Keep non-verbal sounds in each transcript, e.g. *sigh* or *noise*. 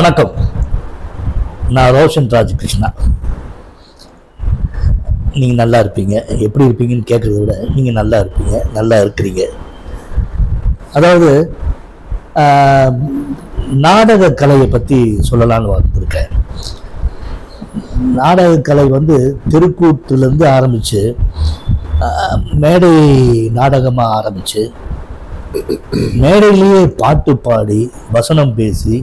வணக்கம். நான் ரோஷன் ராஜ் கிருஷ்ணா நீங்கள் நல்லா இருப்பீங்க. எப்படி இருப்பீங்கன்னு கேட்குறத விட நீங்கள் நல்லா இருப்பீங்க. நல்லா இருக்கிறீங்க. அதாவது நாடக கலையை பற்றி சொல்லலாம்னு வந்திருக்கேன். நாடக கலை வந்து திருக்கூத்துலேருந்து ஆரம்பித்து மேடை நாடகமாக ஆரம்பித்து மேடையிலேயே பாட்டு பாடி வசனம் பேசி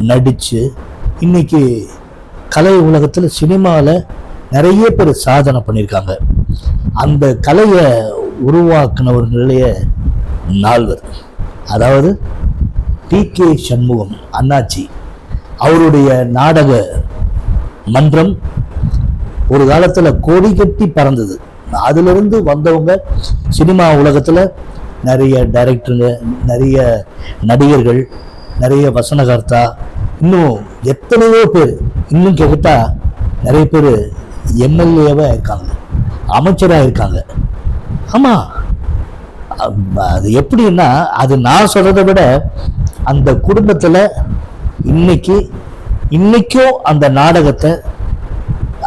நடித்து இன்னைக்கு கலை உலகத்தில் சினிமாவில் நிறைய பேர் சாதனை பண்ணியிருக்காங்க. அந்த கலையை உருவாக்குனவர்களே நால்வர். அதாவது டி கே சண்முகம் அண்ணாச்சி. அவருடைய நாடக மன்றம் ஒரு காலத்தில் கோடி கட்டி பறந்தது. அதிலிருந்து வந்தவங்க சினிமா உலகத்தில் நிறைய டைரக்டருங்க நிறைய நடிகர்கள் நிறைய வசனகர்த்தா இன்னும் எத்தனையோ பேர் இன்னும் கேட்டா நிறைய பேர் எம்எல்ஏவாக இருக்காங்க அமைச்சராக இருக்காங்க. ஆமாம் அது எப்படின்னா அது நான் சொல்கிறத விட அந்த குடும்பத்தில் இன்னைக்கு இன்னைக்கும் அந்த நாடகத்தை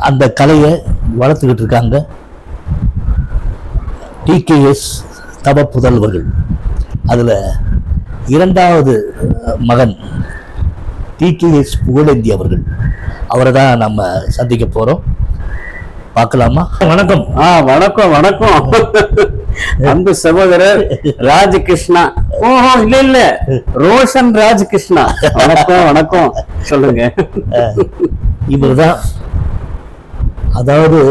அந்த கலையை வளர்த்துக்கிட்டு இருக்காங்க டிகேஎஸ் தவ புதல்வர்கள் அதில் இரண்டாவது மகன் டிகேஎஸ் புகழேந்தி அவர்கள். அவரை தான் நம்ம சந்திக்க போகிறோம் பார்க்கலாமா? வணக்கம். ஆ வணக்கம் வணக்கம். அன்பு சகோதரர் ராஜகிருஷ்ணா. ஓஹோ இல்ல இல்ல. ரோஷன் ராஜகிருஷ்ணா. வணக்கம் வணக்கம். சொல்லுங்க. இவர் தான் அதாவது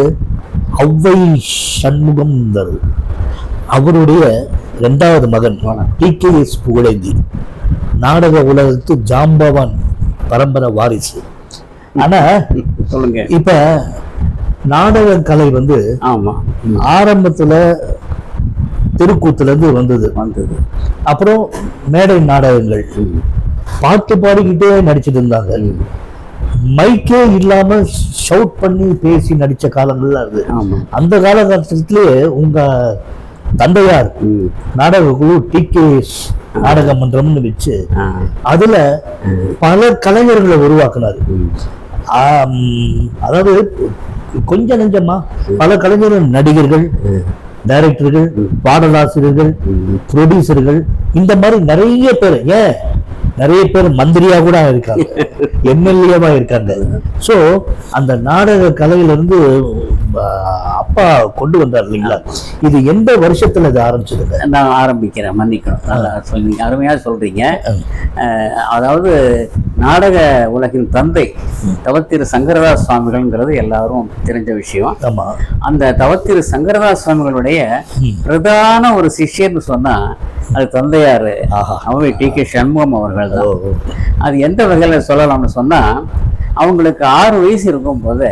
ஔவை சண்முகம் அவருடைய இரண்டாவது மகன் டிகேஎஸ் புகழேந்தி. நாடக உலகத்து ஜாம்பவான் பரம்பரை வாரிசு. ஆனா சொல்லுங்க. இப்ப நாடக கலை வந்து ஆமா. ஆரம்பத்துல திருக்கூத்துல இருந்து வந்தது. வந்தது. அப்புறம் மேடை நாடகங்கள். பாட்டு பாடிக்கிட்டே நடிச்சிட்டு இருந்தாங்க. மைக்கே இல்லாம ஷவுட் பண்ணி பேசி நடிச்ச காலங்கள்லாம் இருக்கு அந்த காலகட்டத்திலே உங்க தந்தையார் நாடக குழு டிகேஎஸ் நாடக மன்றம்னு வச்சு அதுல பல கலைஞர்களை உருவாக்குனாரு. அதாவது கொஞ்சம் நெஞ்சமா பல கலைஞர்கள் நடிகர்கள் டைரக்டர்கள் பாடலாசிரியர்கள் ப்ரொடியூசர்கள் இந்த மாதிரி நிறைய பேர். ஏன்? நிறைய பேர் மந்திரியா கூட இருக்காங்க. *laughs* எம்எல்ஏவா இருக்காங்க. ஸோ அந்த நாடக கலையில இருந்து ஆஹ், அப்பா கொண்டு வந்தார் இல்லைங்களா இது எந்த வருஷத்துல இது ஆரம்பிச்சதுங்க? நான் ஆரம்பிக்கிறேன் மன்னிக்கணும். நல்லா சொன்னீங்க அருமையா சொல்றீங்க. அதாவது நாடக உலகின் தந்தை தவத்திரு சங்கரதாஸ் சுவாமிகள்ங்கிறது எல்லாரும் தெரிஞ்ச விஷயம். அந்த தவத்திரு சங்கரதாஸ் சுவாமிகளுடைய பிரதான ஒரு சிஷ்யர்னு சொன்னா அது தந்தையாரு. அவை டி கே சண்முகம் அவர்கள். தான் ஓ. அது எந்த வகையில சொல்லலாம்னு சொன்னா அவங்களுக்கு ஆறு வயசு இருக்கும் போது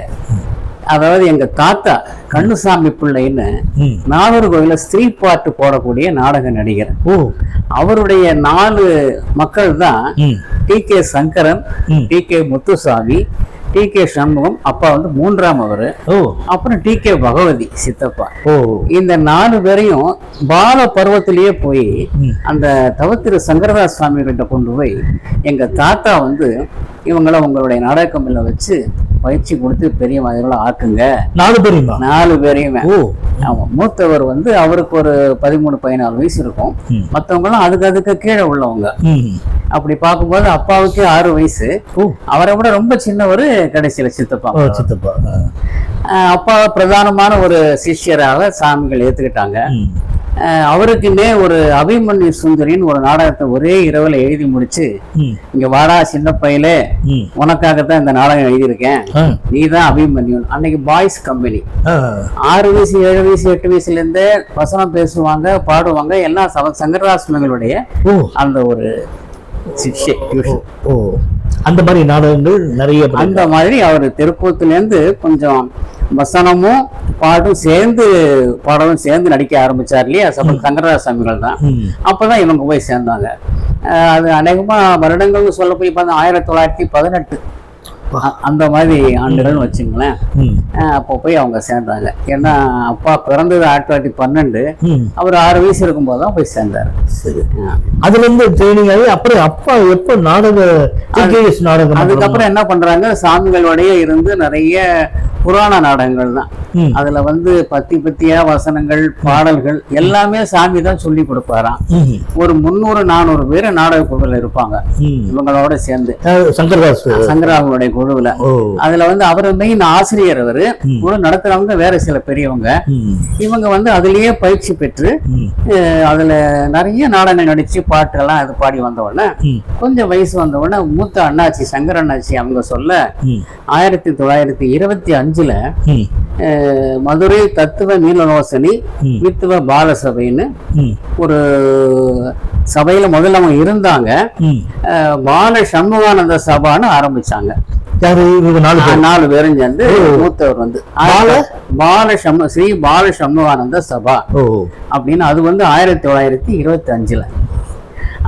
அதாவது எங்க தாத்தா கண்ணுசாமி பிள்ளைன்னு நாகூர் கோயில ஸ்திரீ பாட்டு போடக்கூடிய நாடக நடிகர். ஓ. அவருடைய நாலு மக்கள் தான் T K Sankaran. T K Muthusamy T K Shanmugam அப்பா வந்து மூன்றாம் அவரு. ஓ. அப்புறம் டி கே பகவதி சித்தப்பா. ஓ. இந்த நாலு பேரையும் பால பருவத்திலேயே போய். அந்த தவத்திரு சங்கரதாஸ் சுவாமிகிட்ட கொண்டு போய் எங்க தாத்தா வந்து இவங்கள உங்களுடைய நாடக கம்பெனில வச்சு பயிற்சி கொடுத்து பெரிய மாதிரிலாம் ஆக்குங்க. நாலு பேருமா நாலு பேரையுமே. ஆமா. மூத்தவர் வந்து அவருக்கு ஒரு பதிமூணு பதினாலு வயசு இருக்கும். மற்றவங்களாம் அதுக்கு அதுக்கு கீழே உள்ளவங்க. அப்படி பார்க்கும்போது அப்பாவுக்கு ஆறு வயசு. அவரை விட ரொம்ப சின்னவர் கடைசியில சித்தப்பா. சித்தப்பா. அப்பா பிரதானமான ஒரு சிஷ்யராக சாமிகள் ஏத்துக்கிட்டாங்க. ம். ஆஹ் அவருக்குன்னே ஒரு அபிமன்யு சுந்தரின்னு ஒரு நாடகத்தை ஒரே இரவுல எழுதி முடிச்சு இங்க வாடா சின்ன பையலே உனக்காகத்தான் இந்த நாடகம் எழுதியிருக்கேன். நீ தான் அபிமன்யு. அன்னைக்கு பாய்ஸ் கம்பெனி. ஆறு வயசு ஏழு வயசு எட்டு வயசுல இருந்தே வசனம் பேசுவாங்க பாடுவாங்க எல்லாம் ஓ. அந்த ஒரு ஓ அந்த மாதிரி நாடகங்கள் நிறைய அந்த மாதிரி அவர் திருப்பூத்துலேருந்து கொஞ்சம் வசனமும் பாட்டும் சேர்ந்து பாடலும் சேர்ந்து நடிக்க ஆரம்பிச்சார் இல்லையா? சப சங்கரதாஸ் சாமிகள் தான். அப்பதான் இவங்க போய் சேர்ந்தாங்க. அது அநேகமா வருடங்கள்னு சொல்ல போய் பார்த்தா ஆயிரத்தி தொள்ளாயிரத்தி பதினெட்டு. அந்த மாதிரி ஆண்டுகள்னு வச்சுங்களேன். அப்போ போய் அவங்க சேர்ந்தாங்க. ஏன்னா அப்பா பிறந்தது ஆயிரத்தி தொள்ளாயிரத்தி பன்னெண்டு. அவர் ஆறு வயசு இருக்கும்போது தான் போய் சேர்ந்தார். சரி. அதுல இருந்து ட்ரைனிங் ஆகி அப்புறம் அப்பா எப்ப நாடக நாடகம் அதுக்கப்புறம் என்ன பண்றாங்க சாமிகளோடய இருந்து நிறைய புராண நாடகங்கள் தான். அதுல வந்து பத்தி பத்தியா வசனங்கள் பாடல்கள் எல்லாமே சாமி தான் சொல்லி கொடுப்பாராம். ஒரு முந்நூறு நானூறு பேர் நாடக குழுவில் இருப்பாங்க. இவங்களோட சேர்ந்து. சங்கர்தாஸ்? சங்கராவுடைய குழுவுல அதுல வந்து அவர் மெயின் ஆசிரியர் அவரு. குழு நடத்துறவங்க வேற சில பெரியவங்க. இவங்க வந்து அதுலயே பயிற்சி பெற்று அதுல நிறைய நாடகங்கள் நடிச்சு பாட்டெல்லாம் இது பாடி வந்த உடனே ம், கொஞ்சம் வயசு வந்த உடனே மூத்த அண்ணாச்சி சங்கர் அண்ணாச்சி அவங்க சொல்ல ஆயிரத்தி தொள்ளாயிரத்தி இருபத்தி அஞ்சுல மதுரை தத்துவ நீலலோசனி. வித்துவ பாலசபைன்னு ஒரு சபையில முதல்ல அவங்க இருந்தாங்க. பால சண்முகானந்த சபான்னு ஆரம்பிச்சாங்க. நாலு பேரும் சேர்ந்து மூத்தவர் வந்து. பால? ஸ்ரீ பால சண்முகானந்த சபா அப்படின்னு அது வந்து ஆயிரத்தி தொள்ளாயிரத்தி இருபத்தி அஞ்சுல.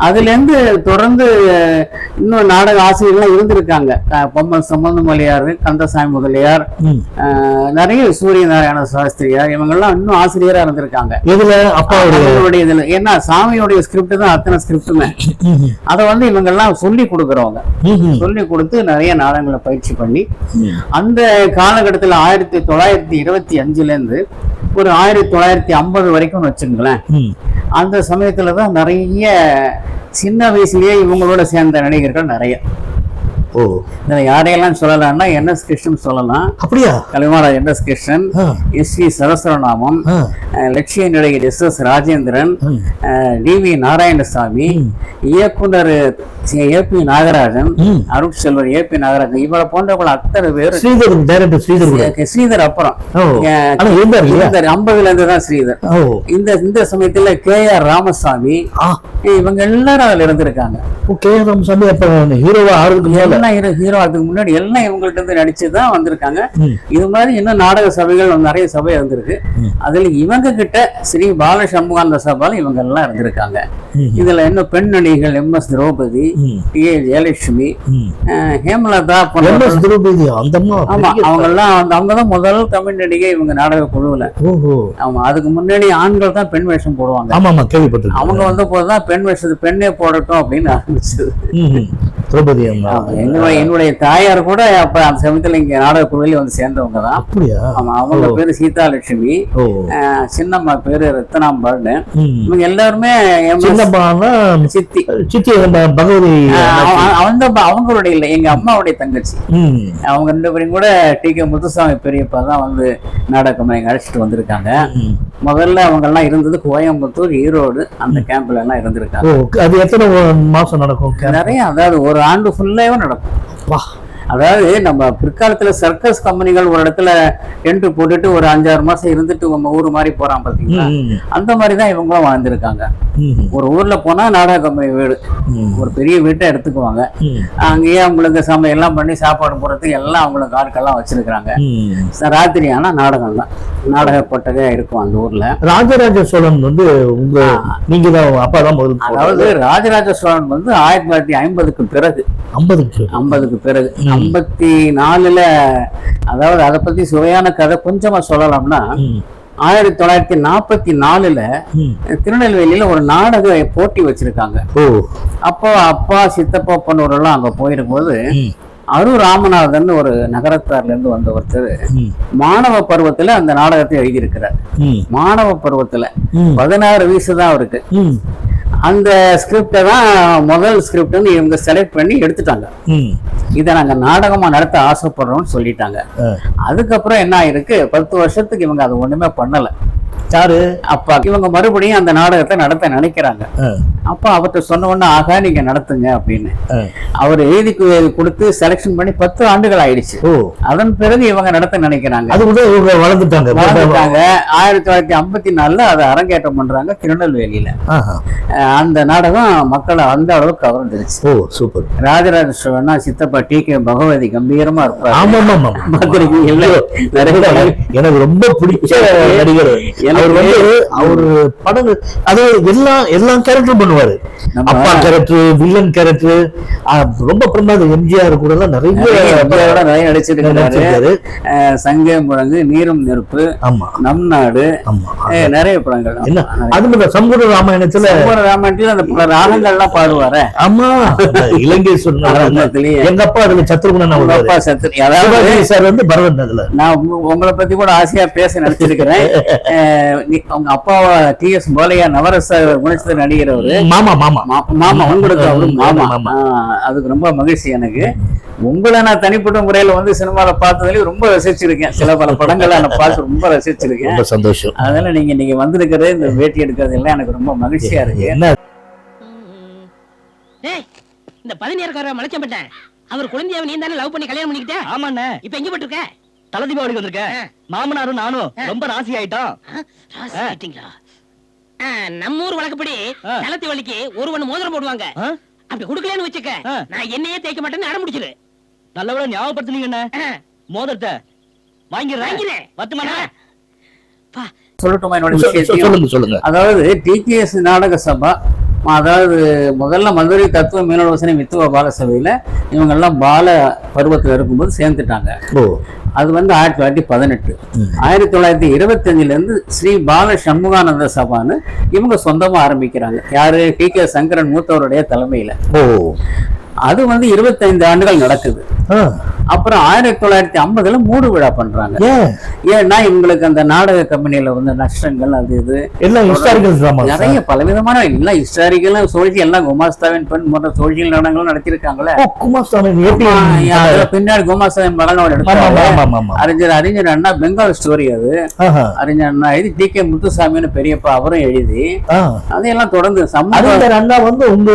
அதுல இருந்து தொடர்ந்து இன்னும் நாடக ஆசிரியர்கள்லாம் இருந்திருக்காங்க. பொம்மன் சம்பந்த மொழியார் கந்தசாமி முதலியார் நிறைய சூரிய நாராயண சாஸ்திரியார் இவங்கெல்லாம் இன்னும் ஆசிரியரா இருந்திருக்காங்க. எதுல? அப்பாவுடைய? இதுல ஏன்னா சாமியோடைய ஸ்கிரிப்ட் தான் அத்தனை ஸ்கிரிப்டுமே அதை வந்து இவங்கெல்லாம் சொல்லி கொடுக்குறவங்க. சொல்லி கொடுத்து நிறைய நாடகங்களை பயிற்சி பண்ணி. அந்த காலகட்டத்தில் ஆயிரத்தி தொள்ளாயிரத்தி இருபத்தி அஞ்சுல இருந்து ஒரு ஆயிரத்தி தொள்ளாயிரத்தி ஐம்பது வரைக்கும் வச்சுங்களேன். அந்த சமயத்துல தான் நிறைய சின்ன வயசுலயே இவங்களோட சேர்ந்த நடிகர்கள் நிறைய ஓ. இதுல யாரையெல்லாம் சொல்லலாம்னா என் எஸ் கிருஷ்ணன் சொல்லலாம். அப்படியா? Kalaimaraj N S Krishnan S V Sahasranamam லட்சிய நடிகர் S S Rajendran T V Narayanasamy இயக்குனர் ஏ பி நாகராஜன் ம். அருட்செல்வர் ஏ பி நாகராஜன் இவரை போன்றவர்கள் அத்தனை பேர் ஸ்ரீதர் ஸ்ரீதர் அப்புறம். ஐம்பதுல இருந்து தான் ஸ்ரீதர். இந்த இந்த சமயத்துல கே ஆர் ராமசாமி இவங்க எல்லாரும் அதுல இருந்திருக்காங்க. ஓகே ராமசாமி அப்ப ஹீரோவா ஆறுக்கு மேல. எல்லாம் ஹீரோ ஹீரோ அதுக்கு முன்னாடி எல்லாம் இவங்கள்ட்ட இருந்து நடிச்சு தான் வந்திருக்காங்க. இது மாதிரி இன்னும் நாடக சபைகள் நிறைய சபை இருந்திருக்கு ம். அதுல இவங்க கிட்ட ஸ்ரீ பால சண்முகானந்த சபால இவங்க எல்லாம் இருந்திருக்காங்க. இதுல இன்னும் பெண் நடிகைகள் M S Draupadi T A Jayalakshmi Hemalatha M Draupadi ஆமா அவங்க எல்லாம் அவங்க தான் முதல் தமிழ் நடிகை இவங்க நாடக குழுவுல. ஆமா அதுக்கு முன்னாடி ஆண்கள் தான் பெண் வேஷம் போடுவாங்க. ஆமா ஆமா கேள்விப்பட்டிருக்கேன். அவங்க வந்த போதுதான் பெண் வேஷத்து பெண்ணே போடட்டும் அப்படின்னு ஆரம்பிச்சது. திரௌபதி என்னுடைய தாயார் கூட அப்ப அந்த சமயத்துல இங்க நாடக குழுவில வந்து சேர்ந்தவங்க தான் அப்படியா? ஆமா அவங்க பேரு சீதாலட்சுமி ஓ. அஹ், சின்னம்மா பேரு ரத்தனாம்பாள்னு ம். இவங்க எல்லாருமே சித்தி. சித்தி பகவதி அவங்க அவங்களுடைய இல்லை எங்க அம்மாவுடைய தங்கச்சி. அவங்க ரெண்டு பேரும் கூட டி கே முத்துசாமி பெரியப்பா தான் வந்து நாடகம் இங்க அழைச்சிட்டு வந்திருக்காங்க. முதல்ல அவங்க எல்லாம் இருந்தது கோயம்புத்தூர் ஈரோடு அந்த கேம்ப்ல எல்லாம் இருந்திருக்காங்க. அது எத்தனை மாசம் நடக்கும் நிறைய அதாவது ஒரு ஆண்டு ஃபுல்லாவே நடக்கும். வா. அதாவது நம்ம பிற்காலத்துல சர்க்கஸ் கம்பெனிகள் ஒரு இடத்துல டென்ட் போட்டுட்டு ஒரு அஞ்சாறு மாசம் இருந்துட்டு நம்ம ஊர் மாதிரி போறான் பாத்தீங்களா? அந்த மாதிரி தான் இவங்களும் வாழ்ந்திருக்காங்க. ஒரு ஊர்ல போனா நாடக கம்பெனி வீடு. ஒரு பெரிய வீட்டை எடுத்துக்குவாங்க. அங்கேயே அவங்களுக்கு சமையல் எல்லாம் பண்ணி சாப்பாடு போடுறதுக்கு எல்லாம் அவங்களுக்கு ஆட்கள்லாம் வச்சிருக்கிறாங்க. ச- ராத்திரி ஆனா நாடகம் தான். நாடக கொட்டகை இருக்கும் அந்த ஊர்ல. ராஜராஜ சோழன் வந்து உங்க நீங்க தான் அப்பா தான் முதல் அதாவது ராஜராஜ சோழன் வந்து ஆயிரத்தி தொள்ளாயிரத்தி ஐம்பதுக்கு பிறகு. ஐம்பதுக்கு ஐம்பதுக்கு பிறகு. ஐம்பத்தி நாலுல அதாவது அதை பத்தி சுவையான கதை கொஞ்சமா சொல்லலாம்னா ஆயிரத்தி தொள்ளாயிரத்தி நாற்பத்தி நாலுல. திருநெல்வேலியில ஒரு நாடக போட்டி வச்சிருக்காங்க. அப்போ அப்பா சித்தப்பா பொண்ணூரெல்லாம் அங்க போயிருக்கும்போது அரு ராமநாதன் ஒரு நகரத்தார்ல இருந்து வந்த ஒருத்தர் மாணவ பருவத்துல அந்த நாடகத்தை எழுதியிருக்கிறார். மாணவ பருவத்துல பதினாறு வயசு தான் அவருக்கு. அந்த ஸ்கிரிப்டை தான் முதல் ஸ்கிரிப்ட்னு இவங்க செலக்ட் பண்ணி எடுத்துட்டாங்க. இதை நாங்க நாடகமா நடத்த ஆசைப்படுறோம்னு சொல்லிட்டாங்க. அதுக்கப்புறம் என்ன ஆயிருக்கு பத்து வருஷத்துக்கு இவங்க அது ஒண்ணுமே பண்ணல யாரு? அப்பா. இவங்க மறுபடியும் அந்த நாடகத்தை நடத்த நினைக்கிறாங்க. அப்பா அவர்கிட்ட சொன்ன உடனே ஆகா நீங்க நடத்துங்க அப்படின்னு. அவர் எழுதி கொடுத்து செலக்ஷன் பண்ணி பத்து ஆண்டுகள் ஆயிடுச்சு. அதன் பிறகு இவங்க நடத்த நினைக்கிறாங்க. அது கூட இவங்க வளர்ந்துட்டாங்க. வாழ்ந்துட்டாங்க ஆயிரத்தி தொள்ளாயிரத்தி ஐம்பத்தி நாலுல அதை அரங்கேற்றம் பண்றாங்க திருநெல்வேலியில. அந்த நாடகம் மக்களை அந்த அளவுக்கு கவர்ந்துருச்சு. ஓ சூப்பர். ராஜராஜ சோழனா சித்தப்பா டி. கே. பகவதி கம்பீரமா இருப்பாரு. ஆமா ஆமா? நிறைய எனக்கு ரொம்ப பிடிச்ச நடிகர். அவர் வந்து அவரு படங்கள் அதாவது எல்லா எல்லா கேரக்டரும் பண்ணுவாரு. அப்பா கேரக்டர் வில்லன் கேரக்டர் ரொம்ப பிரமாதம் எம்ஜிஆர் கூட எல்லாம் நிறைய நிறைய நடிச்சிருக்காரு நடிச்சிருக்காரு. அஹ் சங்கே முழங்கு நீரும் நெருப்பு ஆமா. நம் நாடு நிறைய படங்கள். என்ன? அது மாதிரி சம்பூர்ண ராமாயணத்துல சம்பூர்ண ராமாயணத்துல அந்த பல ராகங்கள்லாம் பாடுவாரே. ஆமா. இலங்கை ஆரம்பத்திலேயே. எங்க அப்பா அதுல சத்ருகுணன் அவர். அப்பா சத்து அதாவது சார் வந்து பரதன் அதுல நான் உங்க- உங்களை பத்தி கூட ஆசையா பேச நினைச்சிருக்கிறேன் *laughs* உங்க அப்பாவா டி எஸ் போலையா நவரச குணச்சித்திர நடிகர் மாமா மாமா. மாமா உங்களுக்கு அவரு மாமா. அதுக்கு ரொம்ப மகிழ்ச்சி எனக்கு. உங்களை நான் தனிப்பட்ட முறையில வந்து சினிமால பார்த்ததுலயும் ரொம்ப ரசிச்சிருக்கேன். சில பல படங்களை நான் பார்த்து ரொம்ப ரசிச்சிருக்கேன். ரொம்ப சந்தோஷம். அதனால நீங்க நீங்க வந்திருக்கிறது இந்த பேட்டி எடுக்கிறது எல்லாம் எனக்கு ரொம்ப மகிழ்ச்சியா இருக்கு. என்ன? இந்த பதினேற்கார மலைச்சம்பட்டேன் அவர் குழந்தையாவை நீ தானே லவ் பண்ணி கல்யாணம் பண்ணிக்கிட்ட? ஆமாண்ணே. இப்ப எங்க போட்டிருக்க தலை தீபாவளிக்கு வந்திருக்கேன் ஆ. மாமனாரும் நானும் ரொம்ப ராசி ஆயிட்டோம் நம்ம ஊர் வழக்கப்படி ஆ. தலத்தி வலிக்கு ஒருவன் மோதிரம் போடுவாங்க? அப்படி குடுக்கலன்னு வச்சுக்க. நான் என்னையே தேய்க்க மாட்டேன்னு அடம் முடிச்சிரு நல்லவேளை ஞாபகப்படுத்துனீங்கண்ணே ஆ, மோதிரத்தை வாங்கிடுறேன். பத்துமாண்ணே பா, சொல்லட்டுமா என்னோட சொல்லுங்க சொல்லுங்க. அதாவது டிகேஎஸ் நாடக சபா அதாவது முதல்ல மதுரை தத்துவ மீனவசனை வித்துவ பால சபையில இவங்க எல்லாம் பால பருவத்தில் இருக்கும்போது சேர்ந்துட்டாங்க. அது வந்து ஆயிரத்தி தொள்ளாயிரத்தி பதினெட்டு. ஆயிரத்தி தொள்ளாயிரத்தி இருபத்தஞ்சுல இருந்து ஸ்ரீ பால சண்முகானந்த சபான்னு இவங்க சொந்தமா ஆரம்பிக்கிறாங்க. யாரு டி கே சங்கரன் மூத்தவருடைய தலைமையில. அது வந்து இருபத்தைந்து ஆண்டுகள் நடக்குது. அப்புறம் ஆயிரத்தி தொள்ளாயிரத்தி ஐம்பதுல மூடு விழா பண்றாங்க. ஏன்? ஏன்னா இவங்களுக்கு அந்த நாடக கம்பெனியில வந்து நஷ்டங்கள் அது இது. எல்லாம் ஹிஸ்டாரிக்கல் நிறைய பலவிதமான எல்லாம் ஹிஸ்டாரிக்கலும் சோழ்ச்சி எல்லாம் குமாஸ்தாவின் பெண் போன்ற சோழியல் நாடகங்களும் நடத்திருக்காங்களே பின்னாடி குமாஸ்தாவின் ஆமா. அறிஞர் அறிஞர் அண்ணா பெங்கால் ஸ்டோரி அது. அறிஞர் அண்ணா எழுதி டி கே முத்துசாமின்னு பெரியப்பா அவரும் எழுதி. அதையெல்லாம் தொடர்ந்து அறிஞர் அண்ணா வந்து உங்க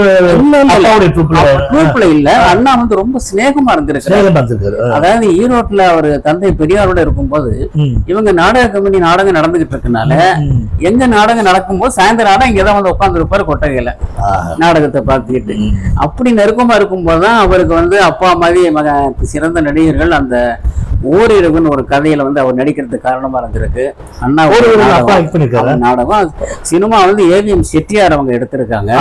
குரூப்ல இல்ல அண்ணா வந்து ரொம்ப சிநேகமா இருந்திருக்காரு. அதாவது ஈரோட்ல அவர் தந்தை பெரியாரோட இருக்கும்போது. இவங்க நாடக கம்பெனி நாடகம் நடந்துகிட்டு இருக்கனால. எங்க நாடகம் நடக்கும்போது சாயந்தரம் ஆனா இங்கதான் வந்து உட்கார்ந்து இருப்பாரு கொட்டகையில. நாடகத்தை பார்த்துக்கிட்டு. அப்படி நெருக்கமா இருக்கும்போது தான் அவருக்கு வந்து அப்பா மாதிரி மக சிறந்த நடிகர்கள் அந்த ஓரிரவுன்னு ஒரு கதையில வந்து அவர் நடிக்கிறதுக்கு காரணமா இருந்திருக்கு. அண்ணா ஒரு நாடகம். சினிமா வந்து ஏவிஎம் செட்டியார் அவங்க எடுத்திருக்காங்க.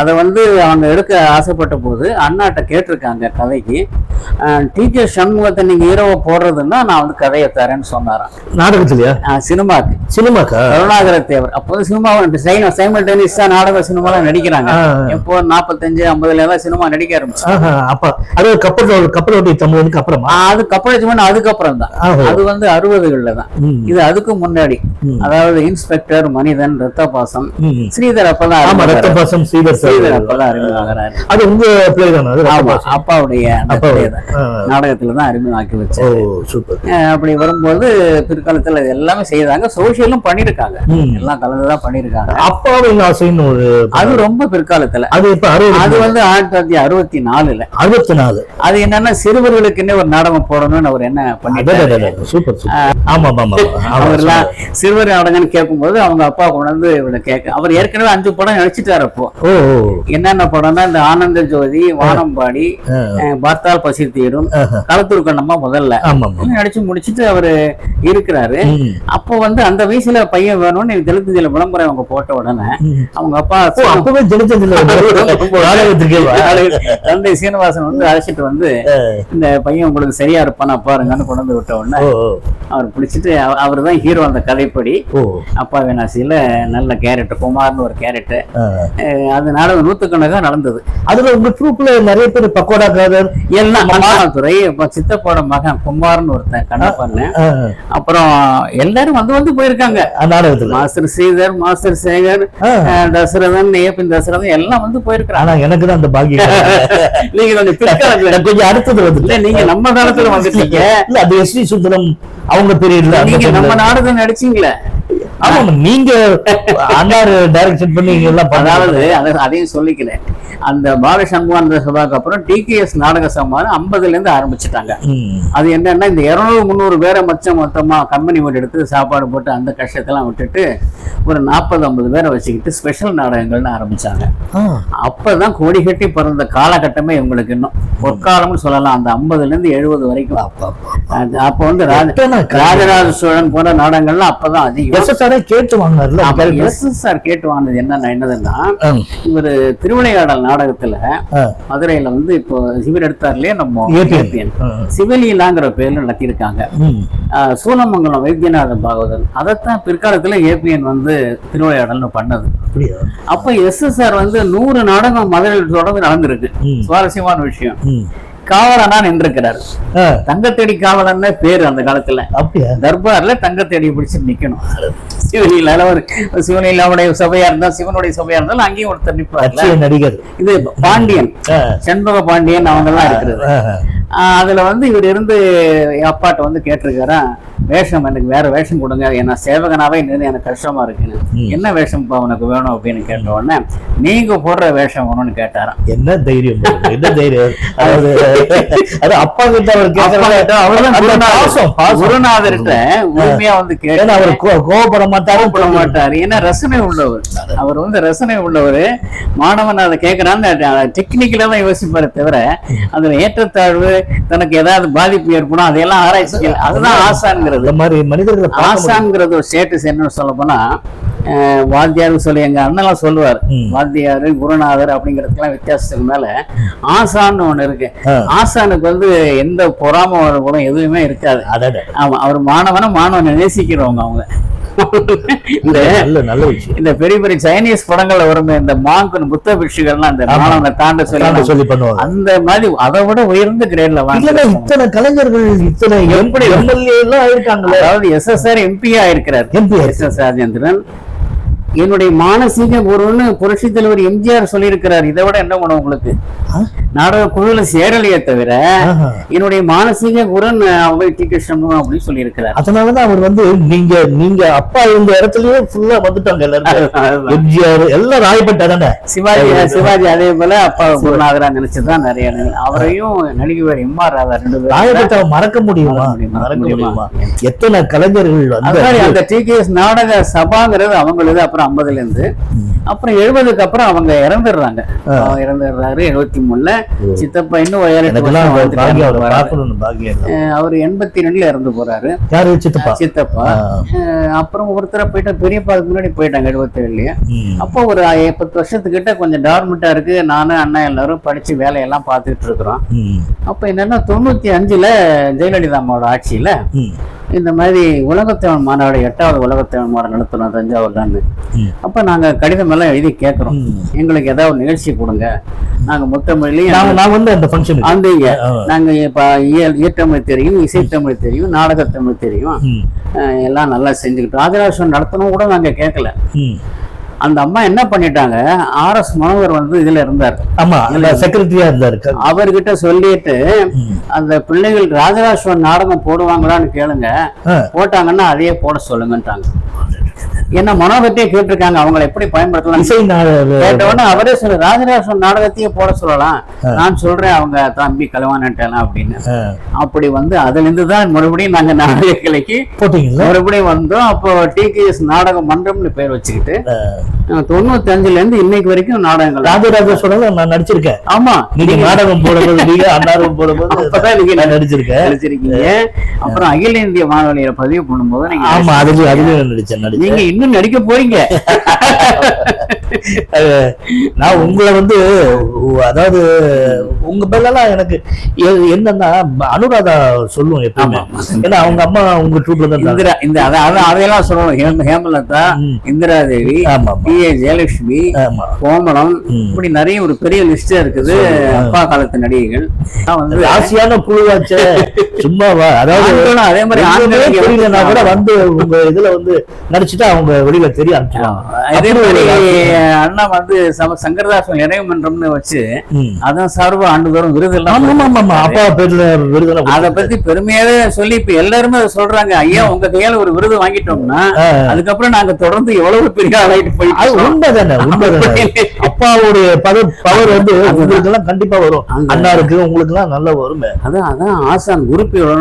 அதை வந்து அவங்க எடுக்க ஆசைப்பட்ட போது அண்ணாட்ட கேட்டிருக்காங்க கதைக்கு. டி கே சண்முகத்தை நீங்க ஹீரோவை போடுறதுன்னா நான் வந்து கதையை தரேன்னு சொன்னாராம். நாடகத்திலயா? சினிமாக்கு. சினிமாக்கா? கருணாகர தேவர். அப்போது சினிமா சைமல்டேனியஸா நாடக சினிமாலாம் நடிக்கிறாங்க. எப்போ நாற்பத்தஞ்சு ஐம்பதுல எல்லாம் சினிமா நடிக்க ஆரம்பிச்சு. அப்ப அது கப்பல் கப்பல் தமிழுக்கு அப்புறமா அது கப்பலட்சுமன் அதுக்கப்புறம் தான். அது வந்து அறுபதுகள்ல தான். இது அதுக்கு முன்னாடி. அதாவது இன்ஸ்பெக்டர் மனிதன் ரத்த பாசம். ஸ்ரீதர் அப்பதான் ரத்த. பாசம் ஸ்ரீதர் அப்பதான் அறிமுகமாகறாரு அது உங்க தானே? ஆமா. அப்பாவுடைய. நாடகத்துல தான். அறிமுகமாக்கி வச்சாரு. அப்படி வரும்போது பிற்காலத்துல எல்லாமே செய்தாங்க. சோசியலும் பண்ணிருக்காங்க. எல்லாம் கலந்துதான் பண்ணிருக்காங்க. அப்பாவின் ஆசைன்னு ஒரு அது ரொம்ப பிற்காலத்துல. அது இப்ப அது வந்து ஆயிரத்தி தொள்ளாயிரத்தி அறுபத்தி நாலுல. அறுபத்தி நாலு. அது என்னன்னா சிறுவர்களுக்குன்னே ஒரு நாடகம் போடணும்னு அவர் என்ன சூப்பர் அவர்லாம் சிறுவர் கேட்கும்போது அவங்க அப்பா கொண்டு வந்து இவனை கேட்க அவர் ஏற்கனவே அஞ்சு படம் அப்போ ஓ. என்னென்ன படம்னா இந்த ஆனந்த ஜோதி வானம்பாடி பார்த்தால் பசி தீரும். களத்தூர் கண்ணம்மா முதல்ல நடிச்சு முடிச்சிட்டு அவரு இருக்கிறாரு. அப்போ வந்து அந்த வயசுல பையன் வேணும்னு தெலுங்குல விளம்பரம் அவங்க போட்ட உடனே. அவங்க அப்பா அப்பவே *laughs* *laughs* வா. தந்தை சீனிவாசன் வந்து அழைச்சிட்டு வந்து இந்த பையன் உங்களுக்கு சரியா இருப்பானா பாருங்கன்னு கொண்டு வந்து விட்ட உடனே அவர் பிடிச்சிட்டு அவர் தான் ஹீரோ அந்த கதைப்படி. அப்பா வினாசியில நல்ல கேரக்டர் குமார்னு ஒரு கேரக்டர். அது நாடகம் நூத்துக்கணக்காக நடந்தது. அதுல உங்க ட்ரூப்ல நிறைய பேர் பக்கோடாக்காரர் எல்லாம் துறை சித்தப்போட மகன் குமார்னு ஒருத்தன் கண்ணப்பண்ணு ஆ, அப்புறம் எல்லாரும் வந்து வந்து போயிருக்காங்க. மாஸ்டர் ஸ்ரீதர் மாஸ்டர் சேகர் தசரதன் ஏபின் தசரதன் எல்லாம் வந்து போயிருக்கிறாங்க. ஆனா எனக்கு தான் அந்த பாக்கியம். *laughs* நீங்க கொஞ்சம் அடுத்தது வந்து நீங்க நம்ம காலத்துல வந்துட்டீங்க. அது எஸ் டி சுந்தரம் அவங்க பீரியட்ல நீங்க நம்ம நாடகம் நடிச்சீங்களே? ஆமா நீங்க அண்ணாரு டைரக்ஷன் பண்ணி எல்லாம் அதாவது அதையும் சொல்லிக்கிறேன் அந்த பால சண்முகானந்த சபாக்கு அப்புறம் டிகேஎஸ் நாடக சமாளம் ஐம்பதுல இருந்து ஆரம்பிச்சுட்டாங்க அது என்னன்னா இந்த இருநூறு முந்நூறு பேரை மச்சம் மொத்தமா கம்பெனி வீடு எடுத்து சாப்பாடு போட்டு அந்த கஷ்டத்தெல்லாம் விட்டுட்டு ஒரு நாற்பது ஐம்பது பேரை வச்சுக்கிட்டு ஸ்பெஷல் நாடகங்கள்னு ஆரம்பிச்சாங்க. அப்பதான் கோடி கட்டி பிறந்த காலகட்டமே இவங்களுக்கு இன்னும். பொற்காலம்னு சொல்லலாம் அந்த ஐம்பதுல இருந்து எழுபது வரைக்கும். அப்போ வந்து? ராஜராஜ சோழன் போன்ற நாடகங்கள்லாம் அப்பதான் அதிகம். எஸ் எஸ் எஸ்எஸ்ஆர் கேட்டு வாங்கினார்ல character? எஸ்எஸ்ஆர் கேட்டு வாங்கினது என்ன என்னதுன்னா. இவர் திருவிளையாடல் நாடகத்துல. மதுரையில வந்து இப்போ இவர் எடுத்தார்லயே நம்ம. சிவலீலாங்கிற பேர்ல நடத்தியிருக்காங்க சூலமங்கலம் வைத்தியநாத பாகவதன் அதைத்தான் பிற்காலத்துல ஏபிஎன் வந்து திருவிளையாடல்னு பண்ணது அப்ப எஸ்எஸ்ஆர் வந்து நூறு நாடகம் மதுரையில் தொடர்ந்து நடந்திருக்கு. சுவாரஸ்யமான விஷயம். காவலனா நின்றுக்கிறார். தங்கத்தேடி காவலன்னு பேரு அந்த காலத்துல. அப்படியா? தர்பார்ல தங்கத்தேடி பிடிச்சு நிக்கணும். சிவனிலால ஒரு சிவனிலாவுடைய சபையா இருந்தா சிவனுடைய சபையா இருந்தாலும் அங்கேயும் ஒருத்தர் லட்சிய நடிகர். இது பாண்டியன். செண்பக பாண்டியன் அவங்க எல்லாம் இருக்கிறது அதுல வந்து இவர் இருந்து அப்பாட்ட வந்து கேட்டிருக்காரா வேஷம் எனக்கு வேற வேஷம் கொடுங்க ஏன்னா சேவகனாவே நின்று எனக்கு கஷ்டமா இருக்குன்னு. என்ன வேஷம்ப்பா உனக்கு வேணும்? அப்படின்னு கேட்ட உடனே நீங்க போடுற வேஷம் வேணும்னு கேட்டாராம். என்ன தைரியம் என்ன தைரியம்? அதாவது அது அப்பா கிட்ட அவர். குருநாதர்கிட்ட உண்மையா வந்து கேட்டு அவர் கோ- கோவப்பட மாட்டாரு கோபப்பட மாட்டார் ஏன்னா ரசனை உள்ளவர். அவர் வந்து ரசனை உள்ளவர். மாணவன் அதை கேட்கறான்னு டெக்னிக்கலா தான் யோசிப்பாரு தவிர அதுல ஏற்றத்தாழ்வு தனக்கு ஏதாவது பாதிப்பு ஏற்படும் அதையெல்லாம் ஆராய்ச்சி அதுதான் ஆசான்ங்கிறது மாதிரி மனிதர்களை. ஆசான்ங்கிறது ஒரு ஸ்டேட்டஸ் என்னன்னு சொல்ல போனா அஹ், வாத்தியார்னு சொல்லி எங்க அண்ணெல்லாம் சொல்லுவார். வாத்தியார் குருநாதர் அப்படிங்கிறதுக்கெல்லாம் வித்தியாசத்துக்கு மேல ஆசான்னு ஒண்ணு இருக்கு. ஆசானுக்கு வந்து எந்த பொறாம குணம் எதுவுமே இருக்காது. ஆமா அவர் மாணவனை மாணவனை நேசிக்கிறவங்க அவங்க இந்த பெரிய பெரிய சைனீஸ் படங்கள்ல வருமே இந்த மாங்குன்னு புத்த பிஷுகள்லாம் அந்த. மாணவனை தாண்ட சொல்லி சொல்லி பண்ணுவாங்க. அந்த மாதிரி அதை விட உயர்ந்த கிரேட்ல வாங்க இத்தனை கலைஞர்கள் இத்தனை எப்படி? எம்எல்ஏ எல்லாம் இருக்காங்களே அதாவது எஸ்எஸ்ஆர் எம்பியா இருக்கிறார். MP எஸ் எஸ் ராஜேந்திரன் என்னுடைய மானசீக குருன்னு புரட்சி தலைவர் எம்ஜிஆர் சொல்லியிருக்கிறார். இதை விட என்ன பண்ணும் உங்களுக்கு? நாடக குழுல சேரலையே தவிர. என்னுடைய மானசீக குருன் அவை டி கிருஷ்ணன் அப்படின்னு சொல்லியிருக்கிறார். அதனாலதான் அவர் வந்து நீங்க நீங்க அப்பா இருந்த இடத்துலயே ஃபுல்லா வந்துட்டாங்க *laughs* எம்ஜிஆர் எல்லாம் ராயப்பட்டா தானே? சிவாஜி சிவாஜி அதே போல அப்பா குருநாதரா நினைச்சுதான் நிறைய அவரையும் நடிகர் எம் ஆர் ராதா ரெண்டு பேரும். ராயப்பட்டாவை மறக்க முடியுமா? மறக்க முடியுமா? எத்தனை கலைஞர்கள் அது மாதிரி வந்து அந்த டிகேஎஸ் நாடக சபாங்கிறது அவங்களுது அப்புறம் ஐம்பதுல இருந்து அப்புறம் எழுபதுக்கு அப்புறம் அவங்க இறந்துடுறாங்க. இறந்துடுறாரு எழுபத்தி மூணுல. சித்தப்பா இன்னும் அவர் எண்பத்தி ரெண்டுல இறந்து போறாரு. சித்தப்பா. சித்தப்பா. அப்புறம் ஒருத்தர போயிட்டு பெரியப்பாவுக்கு முன்னாடி போயிட்டாங்க எழுபத்தி ஏழுலயே. அப்போ ஒரு பத்து வருஷத்துக்கிட்ட கொஞ்சம் டார்மெண்டா இருக்கு. நானும் அண்ணா எல்லாரும் படிச்சு வேலையெல்லாம் பார்த்துட்டு இருக்கிறோம். அப்ப என்னன்னா தொண்ணூத்தி அஞ்சுல ஜெயலலிதா அம்மாவோட ஆட்சியில. இந்த மாதிரி உலகத்தமிழ் மாநாடு எட்டாவது உலகத்தமிழ் மாநாடு நடத்துறோம் தஞ்சாவூர்லான்னு. அப்ப நாங்க கடிதம் எல்லாம் எழுதி கேட்கிறோம். எங்களுக்கு ஏதாவது ஒரு நிகழ்ச்சி கொடுங்க. நாங்க முத்தமிழ்லயும் நான் வந்து அந்த ஃபங்க்ஷன் இப்ப இயல் இயற்றமிழ் தெரியும் இசைத்தமிழ் தெரியும் நாடகத்தமிழ் தெரியும். எல்லாம் நல்லா செஞ்சுக்கிட்டோம். ராஜராஜன் நடத்தணும் கூட நாங்க கேட்கல அந்த அம்மா என்ன பண்ணிட்டாங்க? ஆர் எஸ் மனோகர் வந்து இதுல இருந்தார். ஆமா செக்ரட்டரியா இருந்தாரு. அவர்கிட்ட சொல்லிட்டு. அந்த பிள்ளைகள் ராஜராஜன் நாடகம் போடுவாங்களான்னு கேளுங்க. போட்டாங்கன்னா அதையே போட சொல்லுங்கன்றாங்க. ஏன்னா மனோகத்தையே கேட்டிருக்காங்க. அவங்களை எப்படி பயன்படுத்தலாம்? இசை நாடக கேட்ட உடனே அவரே சொல்லு ராஜராஜன் நாடகத்தையே போட சொல்லலாம். நான் சொல்றேன் அவங்க தம்பி கலவானட்டலாம் அப்படின்னு. அப்படி வந்து அதுல இருந்து தான் மறுபடியும் நாங்க நாடக கிளைக்கு மறுபடியும் வந்தோம். அப்போ டிகேஎஸ் நாடக மன்றம்னு பேர் வச்சுக்கிட்டு தொண்ணூத்தி அஞ்சுல இருந்து இன்னைக்கு வரைக்கும் நாடகங்கள். ராஜராஜ சோழன் நான் நடிச்சிருக்கேன். ஆமா. நீங்க நாடகம் போடும்போது நீங்க அன்னாரம் போடும்போது *laughs* அப்பதான் நீங்க நான் நடிச்சிருக்கேன். நடிச்சிருக்கீங்க. அப்புறம் அகில இந்திய வானொலியில பதிவு பண்ணும்போது நீங்க ஆமா அதுலயும் அதுலயும் நடிச்சேன். நீங்க இன்னும் நடிக்க போறீங்க. *laughs* நான் உங்களை வந்து அதாவது உங்க பேர்லாம் எனக்கு என்னன்னா அனுராதா சொல்லுவோம் எப்பவுமே ஏன்னா அவங்க அம்மா உங்க ட்ரூப்ல தான். இந்திரா இந்த அத- அத- அதையெல்லாம் சொல்லணும். ஹேம- ஹேமலதா. இந்திரா தேவி பி. ஏ. ஜெயலட்சுமி கோமலம். இப்படி நிறைய ஒரு பெரிய லிஸ்ட் இருக்குது. அப்பா காலத்து நடிகைகள். நான் வந்து ராசியான குழுவாச்சே. சும்மாவா அதாவது அதே மாதிரி புரியலனா கூட வந்து உங்க இதுல வந்து நடிச்சுட்டு அவங்க வெளியில தெரிய ஆரம்பிச்சிருவாங்க. அதே மாதிரி. அண்ணா வந்து சம சங்கரதாசன் இணைய மன்றம்னு வச்சு. அதான் சார்பு ஆண்டுதோறும் விருது எல்லாம் ஆமா ஆமா ஆமா. அப்பா பேர்ல விருதெல்லாம் அத பத்தி பெருமையாவே சொல்லி இப்ப எல்லாருமே அதை சொல்றாங்க. ஐயா உங்க கையால ஒரு விருது வாங்கிட்டோம்னா. அதுக்கப்புறம் நாங்க தொடர்ந்து எவ்வளவு பெரிய ஆளாயிட்டு அது போயிட்டு உண்மைதானே உண்மைதானே. *laughs* அப்பாவுடைய பவர் பவர் வந்து உங்களுக்கு எல்லாம் கண்டிப்பா வரும். அந்த- அண்ணாருக்கு உங்களுக்கு எல்லாம் நல்லா வரும் அதான் அதான் ஆசான் குருப்பியோட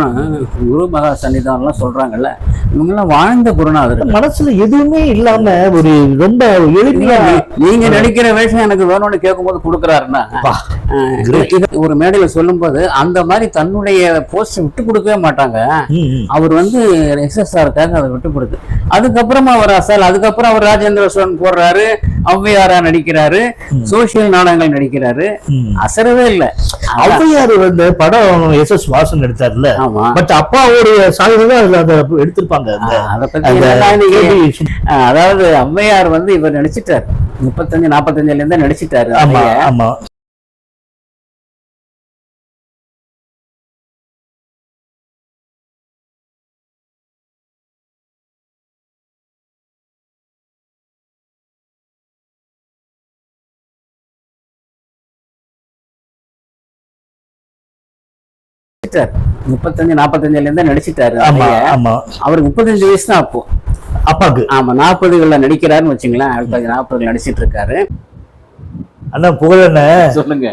குரு மகா சன்னிதானம் எல்லாம் சொல்றாங்கல்ல. இவங்கெல்லாம் வாழ்ந்த குருநாதர். மனசுல எதுவுமே இல்லாம ஒரு ரொம்ப எளிமையா நீங்க நடிக்கிற வேஷம் எனக்கு வேணும்னு கேட்கும்போது கொடுக்குறாருன்னா ஒரு மேடையில சொல்லும்போது அந்த மாதிரி தன்னுடைய போஸ்ட் விட்டு கொடுக்கவே மாட்டாங்க. அவர் வந்து எஸ்எஸ்ஆருக்காக அதை விட்டு கொடுத்து. அதுக்கப்புறமா அவர் அசல் அதுக்கப்புறம் அவர் ராஜேந்திர சோழன் போடுறாரு ஔவையாரா நடிக்கிறாரு சோசியல் நாடகங்கள் நடிக்கிறாரு. அசரவே இல்லை. ஔவையார் வந்து படம் எஸ் எஸ் வாசன் எடுத்தார்ல. பட் அப்பாவுடைய சாதனை தான் அதுல அதை எடுத்திருப்பாங்க. அதாவது ஔவையார் வந்து இவர் நடிச்சிட்டாரு. முப்பத்தஞ்சு நாற்பத்தஞ்சுல இருந்தே நடிச்சிட்டாரு ஆமா. ஆமா நடிச்சிட்டாரு முப்பத்தஞ்சு நாற்பத்தஞ்சுல இருந்தே நடிச்சிட்டாரு ஆமா அதைய. ஆமா அவருக்கு முப்பத்தஞ்சு வயசு தான் அப்போ அப்பாக்கு. ஆமா நாற்பதுகள்ல நடிக்கிறாருன்னு வச்சுங்களேன் ஆயிரத்தி நாற்பதுல நடிச்சிட்டு இருக்காரு. அண்ணா புகழண்ண சொல்லுங்க.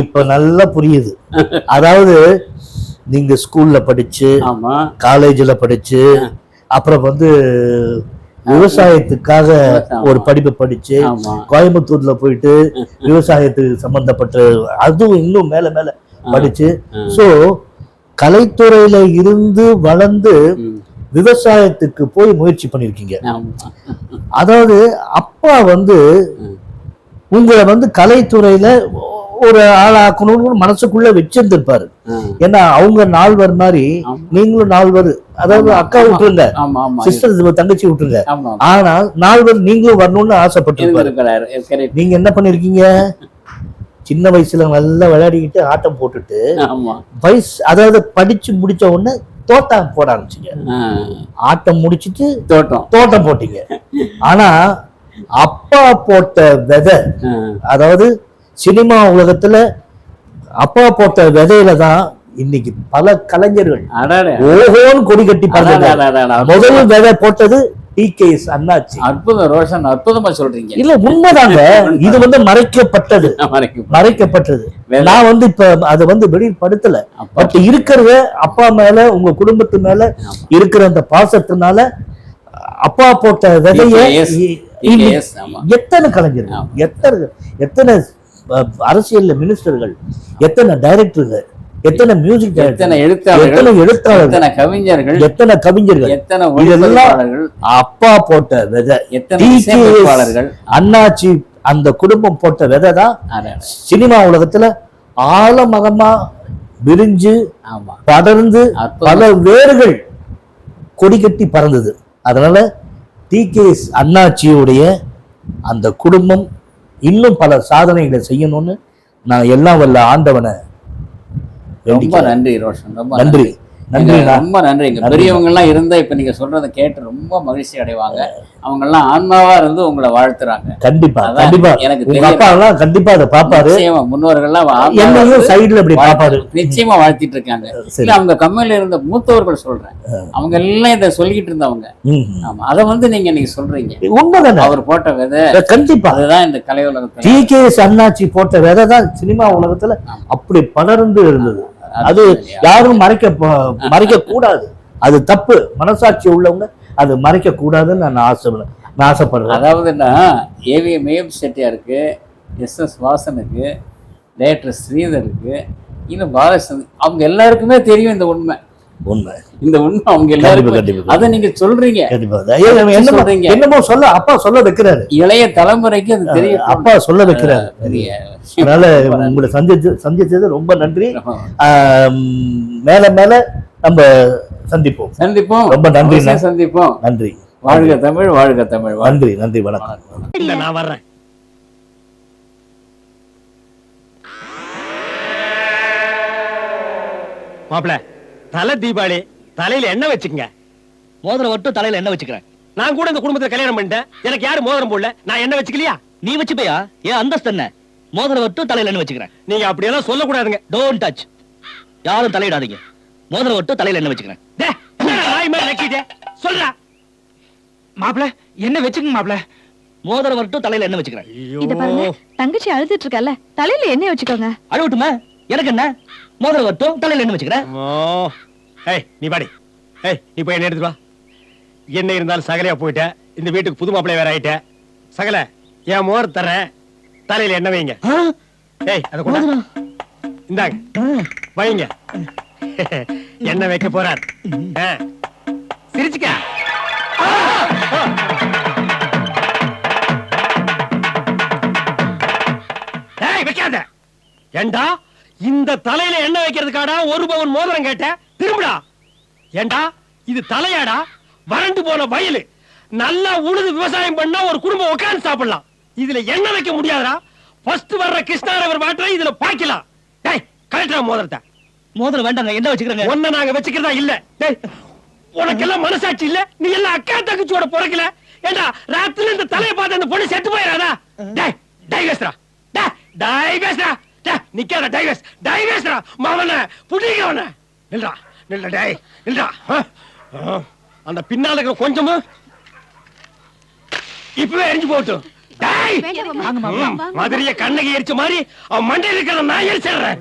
இப்ப நல்லா புரியுது. *laughs* அதாவது நீங்க ஸ்கூல்ல படிச்சு ஆமா. காலேஜ்ல படிச்சு அப்புறம் வந்து விவசாயத்துக்காக. ஒரு படிப்பு படிச்சு கோயம்புத்தூர்ல போயிட்டு விவசாயத்துக்கு சம்பந்தப்பட்ட அதுவும் இன்னும் மேல மேல படிச்சு. சோ கலைத்துறையில இருந்து வளர்ந்து. விவசாயத்துக்கு போய் முயற்சி பண்ணிருக்கீங்க ஆமா. அதாவது அப்பா வந்து. உங்களை வந்து கலைத்துறையில ஒரு ஆளாக்கணும்னு மனசுக்குள்ள வச்சிருந்திருப்பாரு. ஏன்னா அவங்க நால்வர் மாதிரி. நீங்களும் நால்வர் அதாவது அக்கா. விட்டுருங்க. சிஸ்டர் தங்கச்சி விட்டுருங்க. ஆனால் நால்வர் நீங்களும் வரணும்னு ஆசைப்பட்டிருப்பாரு. நீங்க என்ன பண்ணிருக்கீங்க? சின்ன வயசுல நல்லா விளையாடிக்கிட்டு ஆட்டம் போட்டுட்டு வயசு அதாவது படிச்சு முடிச்ச உடனே தோட்டம் போட ஆரம்பிச்சீங்க. ஆட்டம் முடிச்சிட்டு தோட்டம் தோட்டம் போட்டீங்க ஆனா அப்பா போட்ட விதை. அதாவது சினிமா உலகத்துல அப்பா போட்ட விதையில தான் இன்னைக்கு பல கலைஞர்கள். ஓஹோன்னு கொடி கட்டி முதல். விதை போட்டது டி கே எஸ் அண்ணாச்சி அற்புதம் ரோஷன் அற்புதமா சொல்றீங்க இல்ல உண்மைதாங்க *laughs* இது வந்து மறைக்கப்பட்டது. மறைக்கப்பட்டது நான் வந்து இப்ப அதை வந்து வெளிப்படுத்தல. பட் இருக்கிறத அப்பா மேல உங்க குடும்பத்து மேல. இருக்கிற அந்த பாசத்தினால அப்பா போட்ட விதைய TKS, ஆமா. எத்தனை கலைஞர்கள். எத்தனை எத்தனை அஹ், அரசியல்ல மினிஸ்டர்கள் எத்தனை டைரக்டர்கள் எத்தனை மியூசிக் எத்தனை எழுத்தாளர்கள் எத்தனை எழுத்தாளர்கள் எத்தனை கவிஞர்கள் எத்தனை கவிஞர்கள் எத்தனை இதெல்லாம் அப்பா போட்ட விதை எத்தனை அண்ணாச்சி அந்த குடும்பம் போட்ட விதை தான். சினிமா உலகத்துல ஆழமகமா விரிஞ்சு ஆமா படர்ந்து. பல வேர்கள் கொடி கட்டி பறந்தது அதனால டி கே அண்ணாச்சியுடைய அந்த குடும்பம் இன்னும் பல சாதனைகளை செய்யணும்னு நான் எல்லாம் வல்ல ஆண்டவனை ரொம்ப. நன்றி ரோஷன் ரொம்ப நன்றி நன்றி ரொம்ப நன்றி. இங்க பெரியவங்க எல்லாம் இருந்தா இப்ப நீங்க சொல்றதை கேட்டு ரொம்ப மகிழ்ச்சி அடைவாங்க. அவங்க எல்லாம் ஆன்மாவா இருந்து உங்களை வாழ்த்துறாங்க. கண்டிப்பா கண்டிப்பா. எனக்கு உங்க தெரியல. அப்பா எல்லாம் கண்டிப்பா அதை பாப்பாரு நிச்சயமா முன்னோர்கள்லாம் சைடுல இப்படி பாப்பாரு நிச்சயமா வாழ்த்திட்டு இருக்காங்க. இல்ல அவங்க கம்மியில இருந்த மூத்தவர்கள் சொல்றேன். அவங்க எல்லாம் இதை சொல்லிக்கிட்டு இருந்தவங்க. ம். ஆமா அதை வந்து நீங்க நீங்க சொல்றீங்க. உண்மைதானே? அவர் போட்ட விதை கண்டிப்பா. அதுதான் இந்த கலை உலகத்துல. டி கே அண்ணாச்சி போட்ட விதை தான் சினிமா உலகத்துல அப்படி படர்ந்து இருந்தது. அது யாரும் மறைக்க மறைக்க கூடாது அது தப்பு. மனசாட்சி உள்ளவங்க அது மறைக்க கூடாதுன்னு நான் ஆசை நான் ஆசைப்படுறேன். அதாவதுன்னா ஏவி மேம் செட்டியாருக்கு எஸ் எஸ் வாசனுக்கு டைரக்டர் ஸ்ரீதருக்கு இன்னும் பாலச்சந்திரன் அவங்க எல்லாருக்குமே தெரியும் இந்த உண்மை. உண்மை. இந்த உண்மை அவங்க கண்டிப்பா எல்லாருக்கும் கண்டிப்பா அதை நீங்க சொல்றீங்க. கண்டிப்பா. என்னமோ சொல்றீங்க. என்னமோ சொல்ல அப்பா சொல்ல வைக்கிறாரு. இளைய தலைமுறைக்கு அது தெரியும். அப்பா சொல்ல வைக்கிறாரு. அதனால *laughs* உங்களை சந்திச்சு சந்திச்சது ரொம்ப நன்றி. மேல மேல நம்ம சந்திப்போம். சந்திப்போம். ரொம்ப நன்றி சந்திப்போம். நன்றி. வாழ்க தமிழ் வாழ்க தமிழ் நன்றி நன்றி வணக்கம். இல்ல நான் வர்றேன். மாப்பிள தலை தீபாவளி தலையில எண்ணெய் வச்சுக்கங்க. மோதிரம் மட்டும் தலையில என்ன வச்சுக்கிறேன். நான் கூட இந்த குடும்பத்துல கல்யாணம் பண்ணிட்டேன். எனக்கு யாரும் மோதிரம் போடல. நான் எண்ணெய் வச்சுக்கலையா? நீ வச்சுப்பையா? ஏன் அந்தஸ்து என்ன? மோதிரம் மட்டும் தலையில என்ன வச்சுக்கிறேன். நீங்க அப்படியெல்லாம் சொல்லக்கூடாதுங்க. டோன்ட் டச் யாரும் தலையிடாதீங்க. மோதிரம் மட்டும் தலையில என்ன வச்சுக்கிறேன் சொல்றா. மாப்பிள என்ன வச்சுக்கங்க மாப்பிள? மோதிரம் மட்டும் தலையில என்ன வச்சுக்கிறேன். இத பாருங்க தங்கச்சி அழுதுட்டு இருக்கல. தலையில எண்ணெய் வச்சுக்கோங்க. அழுவட்டுமா? எனக்கு என்ன? மோதிரம் மட்டும் தலையில என்ன வச்சுக்கிறேன் ஓ ஏய் நீ பாடி. ஏய் நீ போய் என்ன எடுத்துட்டு வா. என்ன இருந்தாலும் சகலையா போயிட்ட. இந்த வீட்டுக்கு புது மாப்பிள்ளை வேற ஆயிட்ட. சகல என் மோர் தரேன் தலையில என்ன வைங்க? ஏய் அத கொண்டா இந்தாங்க. வைங்க. என்ன வைக்க போறார். சிரிச்சுக்க! ஏய் வைக்காத. ஏண்டா? இந்த தலையில என்ன வைக்கிறதுக்காடா ஒரு பவன் மோதிரம் கேட்ட? திரும்புடா. ஏண்டா? இது தலையாடா? வறண்டு போன வயலு. நல்லா உழுது விவசாயம் பண்ணா ஒரு குடும்பம் உட்கார்ந்து சாப்பிடலாம். இதுல என்ன வைக்க முடியாதுடா. ஃபர்ஸ்ட் வர்ற கிருஷ்ணாரவர் வாட்டரை இதுல பாய்க்கலாம் டேய் கலெக்டரா மோதிரத்தை. மோதிரம் வேண்டாங்க என்ன வச்சுக்கிறேங்க. ஒன்ன நாங்க வச்சுக்கிறதா இல்ல. டேய் உனக்கு எல்லாம் மனசாட்சி இல்ல. நீ எல்லாம் அக்கா தங்கச்சியோட பிறக்கல. ஏண்டா ராத்திரில இந்த தலையை பார்த்து அந்த பொண்ணு செத்து போயிடாதா டேய் டைவர்ஸ்ரா டேய் டைவர்ஸ்ரா டேய் நிக்காத டைவர்ஸ். டைவர்ஸ்ரா மாவன. புடிங்க அவன நில்றா நில்ல டேய். நில்றா. அந்த பின்னால இருக்கிற கொஞ்சமும் இப்பவே எரிஞ்சு போட்டும் டேய். மதுரைய கண்ணகி எரிச்ச மாதிரி அவன் மண்டையில் இருக்கிற நான் எரிச்சிடுறேன்.